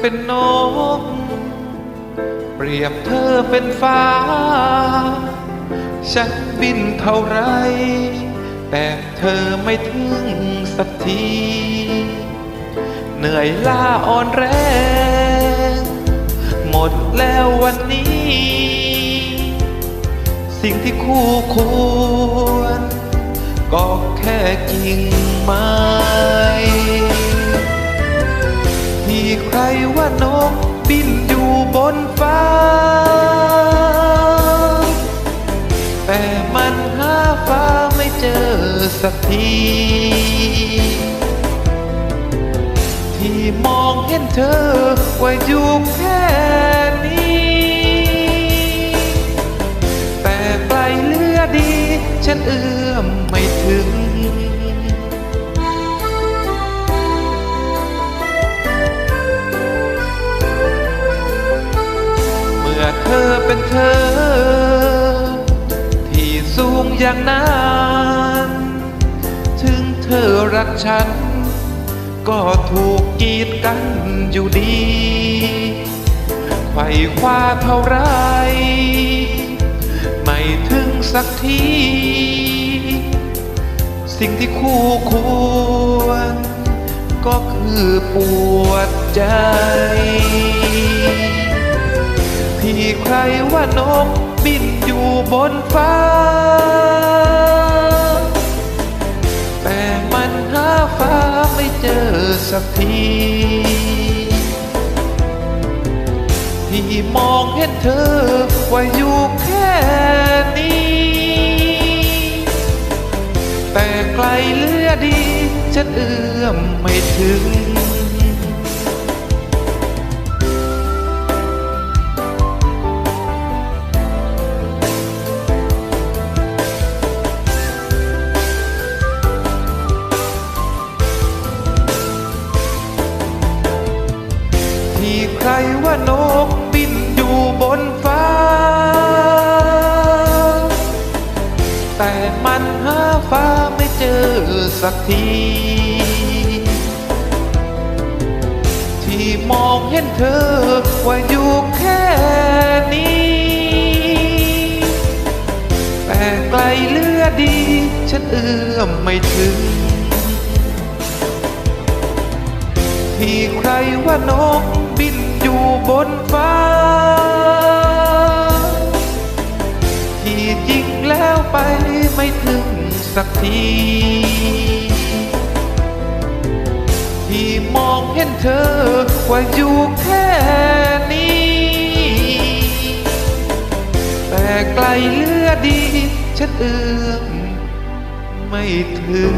เป็นนก เปรียบเธอเป็นฟ้า ฉันบินเท่าไร แต่เธอไม่ถึงสักที เหนื่อยล้าอ่อนแรง หมดแล้ววันนี้ สิ่งที่คู่ควร ก็แค่กิ่งไม้ บินอยู่บนฟ้า แต่มันหาฟ้าไม่เจอสักที ที่มองเห็นเธอว่าอยู่แค่นี้ แต่ไกลเลือดี ฉันเอื้อมไม่ถึง เธอเป็นเธอ ที่สูงอย่างนั้นถึงเธอรักฉัน ก็ถูกกีดกันอยู่ดีไขว่คว้าเท่าไร ไม่ถึงสักที สิ่งที่คู่ควร ก็คือปวดใจ ใครว่านกบินอยู่บนฟ้า แต่มันหาฟ้าไม่เจอสักทีที่มองเห็นเธอว่าอยู่แค่นี้ แต่ไกลเลือดี ฉันเอื้อมไม่ถึง รว่านกบินอยู่บนฟ้า แต่มันหาฟ้าไม่เจอสักที ที่มองเห็นเธอว่าอยู่แค่นี้ แต่ไกลเลือดี ฉันเอื้อมไม่ถึงที่ใครว่านก บินอยู่บนฟ้า ที่จริงแล้วไปไม่ถึงสักที ที่มองเห็นเธอว่าอยู่แค่นี้ แต่ไกลเลือดี ฉันเอื้อมไม่ถึง